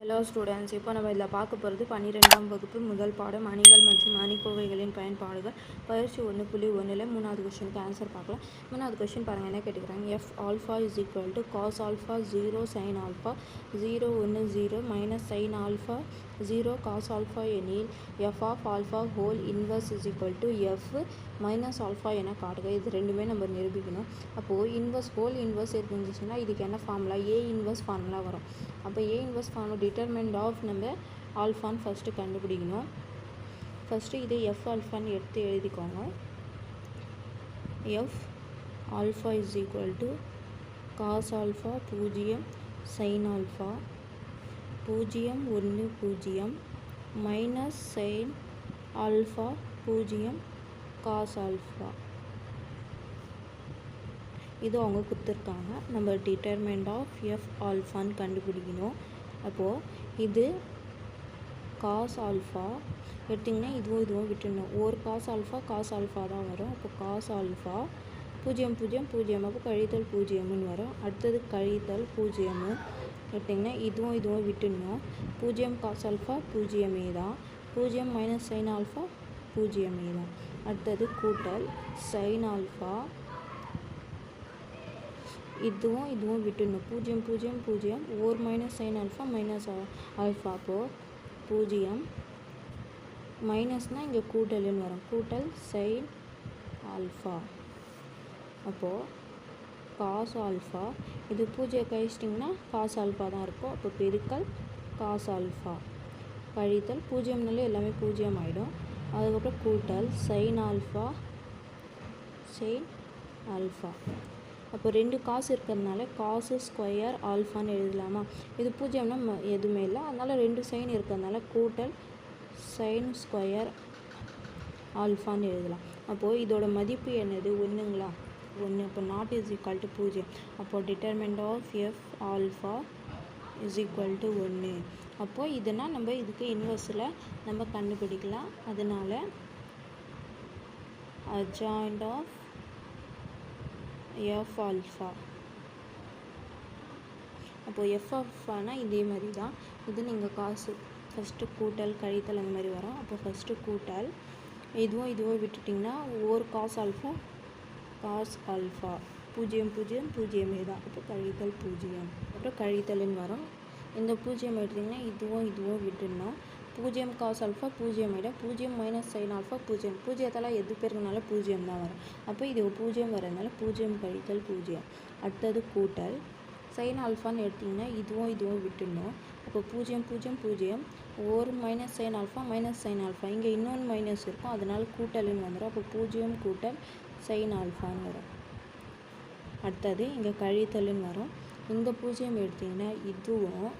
Hello students இப்போ நம்ம இதில் பார்க்க போகிறது பன்னிரெண்டாம் வகுப்பு முதல் பாடம் அணிகள் மற்றும் அணிக்கோவைகளின் பயன்பாடுகள். பயிற்சி ஒன்று புள்ளி ஒன்றில் மூணாவது கொஷனுக்கு ஆன்சர் பார்க்கலாம். மூணாவது கொஷின் பாருங்கள் என்ன கேட்டுக்கிறாங்க? F alpha is equal to cos alpha zero sine alpha zero ஒன்று zero minus sine alpha zero cos alpha எனில் F of alpha whole inverse is equal to F minus alpha என காட்டுக. இது ரெண்டுமே நம்ம நிரூபிக்கணும். அப்போது இன்வர்ஸ் ஹோல் இன்வர்ஸ் இருந்துச்சுன்னா இதுக்கு என்ன ஃபார்முலா ஏ இன்வர்ஸ் ஃபார்முலா வரும். அப்போ A inverse formula determinant of நம்ம ஆல்ஃபான் ஃபஸ்ட்டு கண்டுபிடிக்கணும். ஃபஸ்ட்டு இது எஃப் ஆல்ஃபான்னு எடுத்து எழுதிக்கோங்க. F alpha is equal to cos alpha பூஜ்ஜியம் சைன் ஆல்ஃபா பூஜ்ஜியம் ஒன்று பூஜ்ஜியம் மைனஸ் சைன் ஆல்ஃபா பூஜ்ஜியம் காஸ் ஆல்ஃபா இது அவங்க கொடுத்துருக்காங்க. நம்ம டிட்டர்மெண்ட் ஆஃப் எஃப் ஆல்ஃபான்னு கண்டுபிடிக்கணும். அப்போது இது காஸ் ஆல்ஃபா எடுத்திங்கன்னா இதுவும் இதுவும் விட்டுடணும். ஒரு காஸ் ஆல்ஃபா காஸ் ஆல்ஃபா தான் வரும். அப்போ காஸ் ஆல்ஃபா பூஜ்ஜியம் பூஜ்ஜியம் பூஜ்ஜியம். அப்போ கழித்தல் பூஜ்ஜியம்னு வரும். அடுத்தது கழித்தல் பூஜ்ஜியமு எடுத்திங்கன்னா இதுவும் இதுவும் விட்டுடணும். பூஜ்ஜியம் காஸ் ஆல்ஃபா பூஜ்ஜியமே தான். பூஜ்ஜியம் மைனஸ் சைன் ஆல்ஃபா பூஜ்ஜியமே தான். அடுத்தது கூட்டல் சைன் ஆல்ஃபா இதுவும் இதுவும் விட்டுடணும். பூஜ்ஜியம் பூஜ்ஜியம் பூஜ்ஜியம். ஓர் minus sine alpha minus alpha அப்போது பூஜ்ஜியம் மைனஸ்னால் இங்கே கூட்டல்னு வரும். கூட்டல் சைன் ஆல்ஃபா அப்போது காஸ் ஆல்ஃபா இது பூஜ்ஜியம் கழிச்சிட்டிங்கன்னா காஸ் ஆல்ஃபா தான் இருக்கும். அப்போ பெருக்கல் காஸ் ஆல்ஃபா கழித்தல் பூஜ்ஜியம்னாலே எல்லாமே பூஜ்ஜியம் ஆகிடும் அதுக்கப்புறம் கூட்டல் சைன் ஆல்ஃபா செயின் ஆல்ஃபா அப்போ ரெண்டு காசு இருக்கிறதுனால காசு ஸ்கொயர் ஆல்ஃபான்னு எழுதலாமா? இது பூஜ்ஜியம்னா ம- எதுவுமே இல்லை. அதனால் ரெண்டு சைன் இருக்கிறதுனால கூட்டல் சைன் ஸ்கொயர் ஆல்ஃபான்னு எழுதலாம். அப்போது இதோட மதிப்பு என்னது? ஒன்றுங்களா ஒன்று அப்போ நாட் இஸ் ஈக்குவல் டு பூஜ்ஜியம். அப்போது determinant of F alpha is equal to ஒன்று அப்போது இதனால் நம்ம இதுக்கு இன்வெர்ஸில் நம்ம கண்டுபிடிக்கலாம். அதனால் அஜாயிண்ட் ஆஃப் எஃப் ஆல்ஃபா அப்போது எஃப் ஆல்ஃபானா இதே மாதிரி தான் இது நீங்கள் காசு ஃபஸ்ட்டு கூட்டல் கழித்தல் அந்த மாதிரி வரும். அப்போ ஃபஸ்ட்டு கூட்டல் இதுவும் இதுவும் விட்டுட்டிங்கன்னா ஒவ்வொரு காஸ் ஆல்ஃபா காஸ் ஆல்ஃபா பூஜ்ஜியம் பூஜ்ஜியம் பூஜ்ஜியமே தான் அப்போ கழித்தல் பூஜ்ஜியம். அப்புறம் கழித்தல்னு வரும். இந்த பூஜ்ஜியம் எடுத்திங்கன்னா இதுவும் இதுவும் விட்டுடணும். பூஜ்ஜியம் காஸ் ஆல்ஃபா பூஜ்ஜியம் ஆகிடும் பூஜ்ஜியம் மைனஸ் சைன் ஆல்ஃபா பூஜ்ஜியம் பூஜ்ஜியத்தெல்லாம் எது பேருக்குனால பூஜ்ஜியம் தான் வரும். அப்போ இது பூஜ்ஜியம் வரதுனால பூஜ்ஜியம் கழித்தல் பூஜ்ஜியம் அடுத்தது கூட்டல். சைன் ஆல்ஃபான்னு எடுத்திங்கன்னா இதுவும் இதுவும் விட்டுடணும். அப்போ பூஜ்ஜியம் பூஜ்ஜியம் பூஜ்ஜியம் ஒரு minus sine alpha minus sine alpha இங்கே இன்னொன்று மைனஸ் இருக்கும். அதனால் கூட்டல்னு வந்துடும் அப்போ பூஜ்ஜியம் கூட்டல் சைன் ஆல்ஃபான்னு வரும். அடுத்தது இங்கே கழித்தல்னு வரும். இந்த பூஜ்ஜியம் எடுத்திங்கன்னா இதுவும்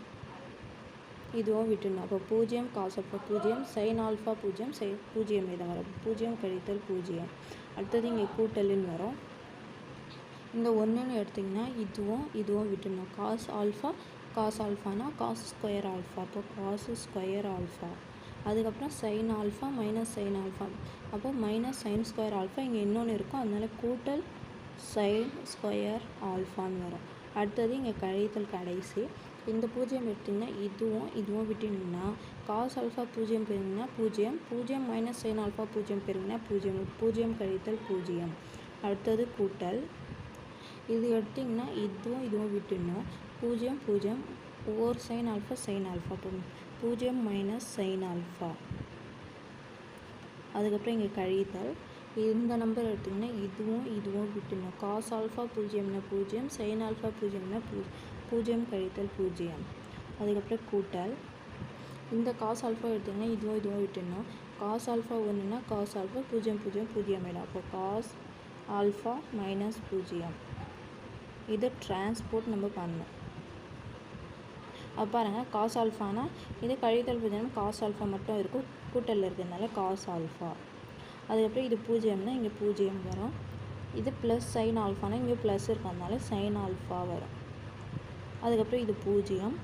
இதுவும் விட்டுணும் அப்போ பூஜ்ஜியம் காஸ் பூஜ்ஜியம் சைன் ஆல்ஃபா பூஜ்ஜியம் சை பூஜ்ஜியம் இதை வரும். பூஜ்ஜியம் கழித்தல் பூஜ்ஜியம். அடுத்தது இங்கே கூட்டலுன்னு வரும். இந்த ஒன்றுன்னு எடுத்திங்கன்னா இதுவும் இதுவும் விட்டுணும் காஸ் ஆல்ஃபா காஸ் ஆல்ஃபானா காஸ் ஸ்கொயர் ஆல்ஃபா அப்போ காஸ் ஸ்கொயர் ஆல்ஃபா அதுக்கப்புறம் sine alpha minus sine alpha அப்போ மைனஸ் சைன் ஸ்கொயர் ஆல்ஃபா இங்கே இன்னொன்று இருக்கும். அதனால கூட்டல் சைன் ஸ்கொயர் ஆல்ஃபான்னு வரும். அடுத்தது இங்கே கழித்தல் கடைசி. இந்த பூஜ்ஜியம் எடுத்திங்கன்னா இதுவும் இதுவும் விட்டுனீங்கன்னா காஸ் ஆல்ஃபா பூஜ்ஜியம் பெருங்கன்னா பூஜ்ஜியம் பூஜ்ஜியம் மைனஸ் சைன் ஆல்ஃபா பூஜ்ஜியம் பெருங்கன்னா பூஜ்ஜியம் பூஜ்ஜியம் கழித்தல் பூஜ்ஜியம். அடுத்தது கூட்டல். இது எடுத்திங்கன்னா இதுவும் இதுவும் விட்டுணும் பூஜ்ஜியம் பூஜ்ஜியம் ஓர் சைன் ஆல்ஃபா சைன் ஆல்ஃபா பூஜ்ஜியம் மைனஸ் சைன் ஆல்ஃபா அதுக்கப்புறம் இங்கே கழித்தல். இந்த நம்பர் எடுத்திங்கன்னா இதுவும் இதுவும் விட்டுணும் காஸ் ஆல்ஃபா பூஜ்ஜியம்னா பூஜ்ஜியம் சைன் ஆல்ஃபா பூஜ்ஜியம்னா பூஜ்ஜியம். பூஜ்ஜியம் கழித்தல் பூஜ்ஜியம். அதுக்கப்புறம் கூட்டல். இந்த காஸ் ஆல்ஃபா எடுத்திங்கன்னா இதுவும் இதுவும் விட்டுடணும். காஸ் ஆல்ஃபா ஒன்றுனா காஸ் ஆல்ஃபா பூஜ்ஜியம் பூஜ்ஜியம் பூஜ்ஜியம் ஆகிடும் அப்போ காஸ் ஆல்ஃபா மைனஸ் பூஜ்ஜியம். இதை டிரான்ஸ்போர்ட் நம்ம பண்ணணும். அப்போ பாருங்கள் காஸ் ஆல்ஃபானா இது கழித்தல் பூஜ்ஜியம் காஸ் ஆல்ஃபா மட்டும் இருக்கும். கூட்டலில் இருக்கிறதுனால காஸ் ஆல்ஃபா அதுக்கப்புறம் இது பூஜ்ஜியம்னா இங்கே பூஜ்ஜியம் வரும். இது ப்ளஸ் சைன் ஆல்ஃபானா இங்கே ப்ளஸ் இருக்கிறதுனால சைன் ஆல்ஃபா வரும். அதுக்கப்புறம் இது பூஜ்ஜியம்.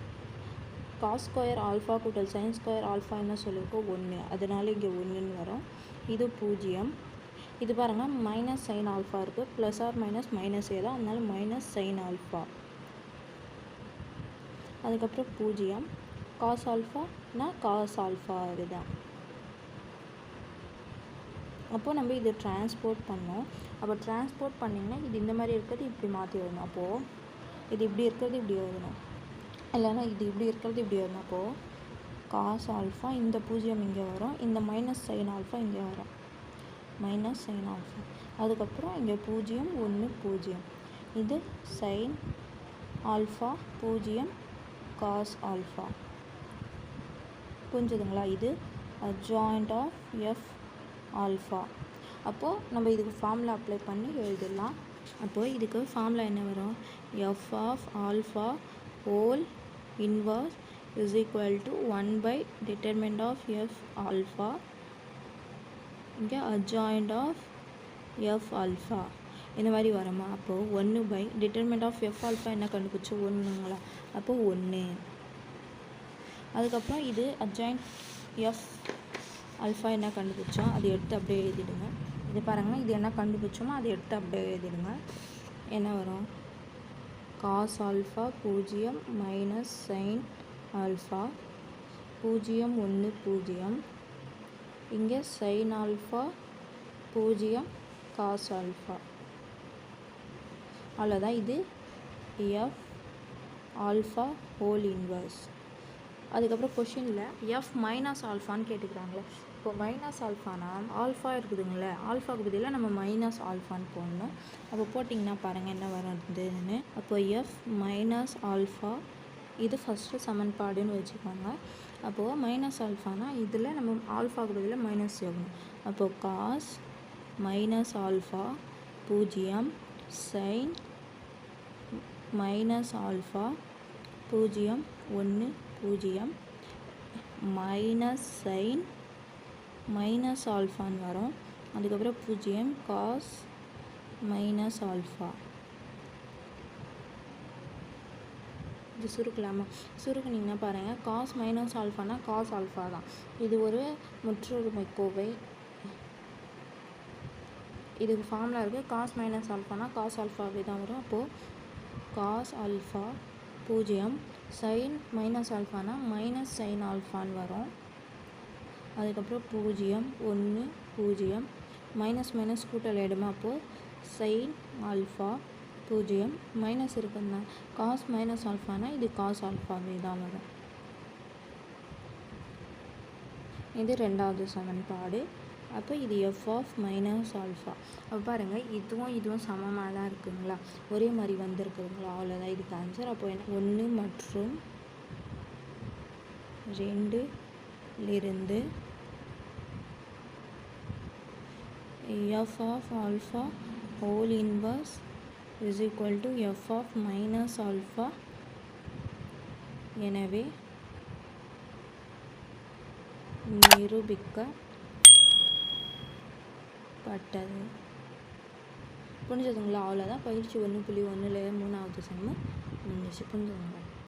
காஸ் ஸ்கொயர் ஆல்ஃபா கூட்டல் சைன் ஸ்கொயர் ஆல்ஃபா என்ன சொல்லியிருக்கோம் ஒன்று அதனால இங்கே ஒன்றுன்னு வரும். இது பூஜ்ஜியம். இது பாருங்கள் மைனஸ் சைன் ஆல்ஃபா இருக்குது ப்ளஸ் ஆர் மைனஸ் மைனஸ் ஏதோ அதனால மைனஸ் சைன் ஆல்ஃபா அதுக்கப்புறம் பூஜ்ஜியம். காஸ் ஆல்ஃபானா காஸ் ஆல்ஃபா இதுதான். அப்போது நம்ம இது டிரான்ஸ்போர்ட் பண்ணோம். அப்போ டிரான்ஸ்போர்ட் பண்ணிங்கன்னா இது இந்த மாதிரி இருக்கிறது இப்படி மாற்றி வரணும் அப்போது இது இப்படி இருக்கிறது இப்படி எழுதணும். இல்லைன்னா இது இப்படி இருக்கிறது இப்படி எழுதணும். அப்போது காஸ் ஆல்ஃபா இந்த பூஜ்ஜியம் இங்கே வரும் இந்த மைனஸ் சைன் ஆல்ஃபா இங்கே வரும். மைனஸ் சைன் ஆல்ஃபா அதுக்கப்புறம் இங்கே பூஜ்ஜியம் ஒன்று பூஜ்ஜியம். இது சைன் ஆல்ஃபா பூஜ்ஜியம் காஸ் ஆல்ஃபா புரிஞ்சுதுங்களா? இது ஜாயிண்ட் ஆஃப் எஃப் ஆல்ஃபா அப்போது நம்ம இதுக்கு ஃபார்முலா அப்ளை பண்ணி எழுதிடலாம். அப்போது இதுக்கு ஃபார்மில் என்ன வரும்? F of alpha whole inverse is equal to one by determinant of F alpha இங்கே அஜாயிண்ட் ஆஃப் எஃப் ஆல்ஃபா இந்த மாதிரி வரமா? அப்போது ஒன்று by determinant of F alpha என்ன கண்டுபிடிச்சோம் ஒன்றுங்களா அப்போது ஒன்று அதுக்கப்புறம் இது அட்ஜாயிண்ட் எஃப் ஆல்ஃபா என்ன கண்டுபிடிச்சோம்? அதை எடுத்து அப்படியே எழுதிடுங்க. இது பாருங்கள் இது என்ன கண்டுபிடிச்சோமோ அதை எடுத்து அப்படியே எழுதிடுங்க. என்ன வரும்? காஸ் ஆல்ஃபா பூஜ்ஜியம் மைனஸ் சைன் ஆல்ஃபா பூஜ்ஜியம் ஒன்று பூஜ்ஜியம். இங்கே சைன் ஆல்ஃபா பூஜ்ஜியம் காஸ் ஆல்ஃபா அவ்வளோதான் இது எஃப் ஆல்ஃபா ஹோல் இன்வர்ஸ் அதுக்கப்புறம் கொஷினில் எஃப் மைனஸ் ஆல்ஃபான்னு கேட்டுக்கிறாங்களே இப்போ மைனஸ் ஆல்ஃபானா ஆல்ஃபா இருக்குதுங்களே ஆல்ஃபாவுக்கு பதிலாக நம்ம மைனஸ் ஆல்ஃபான்னு போடணும். அப்போ போட்டிங்கன்னா பாருங்கள் என்ன வருதுன்னு. அப்போ எஃப் மைனஸ் ஆல்ஃபா இது ஃபஸ்ட்டு சமன்பாடுன்னு வச்சுக்கோங்க. அப்போது மைனஸ் ஆல்ஃபானா இதில் நம்ம ஆல்ஃபாவுக்கு பதிலாக மைனஸ் சேர்க்கணும் அப்போது காஸ் மைனஸ் ஆல்ஃபா பூஜ்ஜியம் சைன் மைனஸ் ஆல்ஃபா பூஜ்ஜியம் ஒன்று பூஜ்ஜியம் மைனஸ் சைன் மைனஸ் ஆல்ஃபான்னு வரும். அதுக்கப்புறம் பூஜ்ஜியம். Cos minus alpha. இது சுருக்கலாமா? சுருக்குனிங்கன்னா பாருங்கள் காஸ் மைனஸ் ஆல்ஃபானா காஸ் ஆல்ஃபா தான். இது ஒரு முற்றொருமை கோவை. இதுக்கு ஃபார்முலா இருக்குது காஸ் மைனஸ் ஆல்ஃபானா காஸ் ஆல்ஃபாவே தான் வரும். அப்போது காஸ் ஆல்ஃபா பூஜ்ஜியம். சைன் மைனஸ் ஆல்ஃபானா மைனஸ் சைன் ஆல்ஃபான்னு வரும். அதுக்கப்புறம் பூஜ்ஜியம் ஒன்று பூஜ்ஜியம். மைனஸ் மைனஸ் கூட்டல் ஆகிடுமா அப்போது சைன் ஆல்ஃபா பூஜ்ஜியம். மைனஸ் இருக்குன்னா காஸ் மைனஸ் ஆல்ஃபானா இது காஸ் ஆல்ஃபாவே தான் வரும். இது ரெண்டாவது சமன்பாடு. அப்போ இது எஃப் ஆஃப் மைனஸ் ஆல்ஃபா அப்போ பாருங்கள் இதுவும் இதுவும் சமமாக தான் இருக்குங்களா? ஒரே மாதிரி வந்திருக்குதுங்களா? அவ்வளோதான் இதுக்கு ஆன்சர் அப்போ என்ன? ஒன்று மற்றும் ரெண்டு இருந்து F of alpha whole inverse is equal to F of minus alpha எனவே நிரூபிக்கப்பட்டது. புரிஞ்சதுங்களா? அவ்வளோதான் பயிற்சி ஒன்று புள்ளி ஒன்றில் மூணாவது செம்மு முடிஞ்சிச்சு. புரிஞ்சதுங்களா?